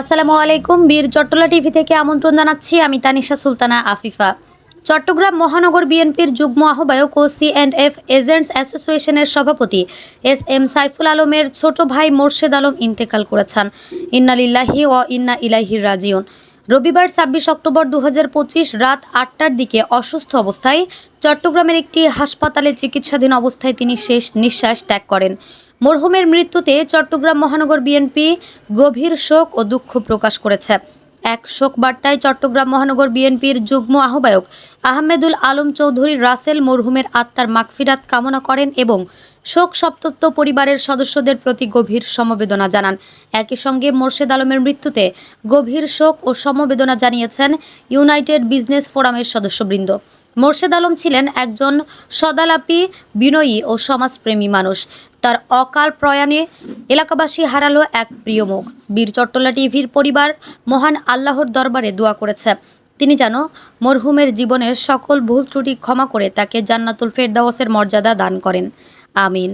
আসসালামু আলাইকুম, বীর চট্টলা টিভি থেকে আমন্ত্রণ জানাচ্ছি আমি তানিশা সুলতানা আফিফা। চট্টগ্রাম মহানগর বিএনপির যুগ্ম আহ্বায়ক ও সি অ্যান্ড এফ এজেন্টস অ্যাসোসিয়েশনের সভাপতি এস এম সাইফুল আলমের ছোট ভাই মোর্শেদ আলম ইন্তেকাল করেছেন। ইন্নালিল্লাহি ও ইন্না ইলাহির রাজিউন। রবিবার ছাব্বিশ অক্টোবর দু হাজার পঁচিশ রাত আটটার দিকে অসুস্থ অবস্থায় চট্টগ্রামের একটি হাসপাতালে চিকিৎসাধীন অবস্থায় তিনি শেষ নিঃশ্বাস ত্যাগ করেন। মরহুমের মৃত্যুতে চট্টগ্রাম মহানগর বিএনপি গভীর শোক ও দুঃখ প্রকাশ করেছে। এক শোক বার্তায় চট্টগ্রাম মহানগর বিএনপির যুগ্ম আহ্বায়ক আহমেদুল আলম চৌধুরী রাসেল মরহুমের আত্মার মাগফিরাত কামনা করেন এবং শোক সপ্তপ্ত পরিবারের সদস্যদের প্রতি গভীর সমবেদনা জানান। একই সঙ্গে মোর্শেদ আলমের মৃত্যুতে গভীর শোক ও সমবেদনা জানিয়েছেন ইউনাইটেড বিজনেস ফোরামের সদস্যবৃন্দ। মোর্শেদ আলম ছিলেন একজন সদালাপি বিনয়ী ও সমাজপ্রেমী মানুষ। তার অকাল প্রয়াণে এলাকাবাসী হারালো এক প্রিয় মুখ। বীর চট্টলা টিভির পরিবার মহান আল্লাহর দরবারে দোয়া করেছে। তিনি যেন মরহুমের জীবনের সকল ভুল ত্রুটি ক্ষমা করে তাকে জান্নাতুল ফেরদাওসের মর্যাদা দান করেন। আমিন।